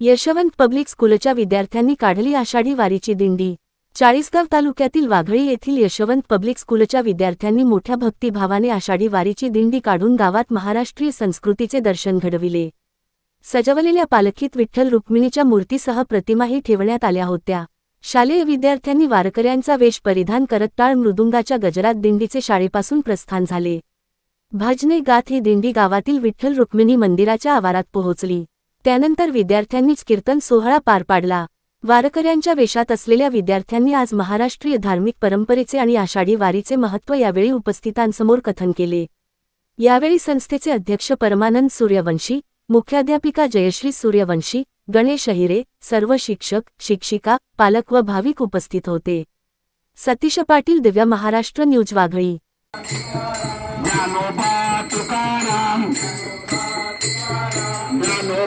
Yashwant public स्कूलच्या विद्यार्थ्यांनी काढली आषाढी वारीची दिंडी. चाळीसगाव तालुक्यातील वाघळी येथील यशवंत पब्लिक स्कूलच्या विद्यार्थ्यांनी मोठ्या भक्तिभावाने आषाढी वारीची दिंडी काढून गावात महाराष्ट्रीय संस्कृतीचे दर्शन घडविले. सजवलेल्या पालखीत विठ्ठल रुक्मिणीच्या मूर्तीसह प्रतिमाही ठेवण्यात आल्या होत्या. शालेय विद्यार्थ्यांनी वारकऱ्यांचा वेश परिधान करत टाळ मृदुंगाच्या गजरात दिंडीचे शाळेपासून प्रस्थान झाले. भजने गात ही दिंडी गावातील विठ्ठल रुक्मिणी मंदिराच्या आवारात पोहोचली. त्यानंतर विद्यार्थ्यांनीच कीर्तन सोहळा पार पाडला. वारकऱ्यांच्या वेशात असलेल्या विद्यार्थ्यांनी आज महाराष्ट्रीय धार्मिक परंपरेचे आणि आषाढी वारीचे महत्त्व यावेळी उपस्थितांसमोर कथन केले. यावेळी संस्थेचे अध्यक्ष परमानंद सूर्यवंशी मुख्याध्यापिका जयश्री सूर्यवंशी गणेश अहिरे सर्व शिक्षक शिक्षिका पालक व भाविक उपस्थित होते. सतीश पाटील दिव्या महाराष्ट्र न्यूज वाघळी.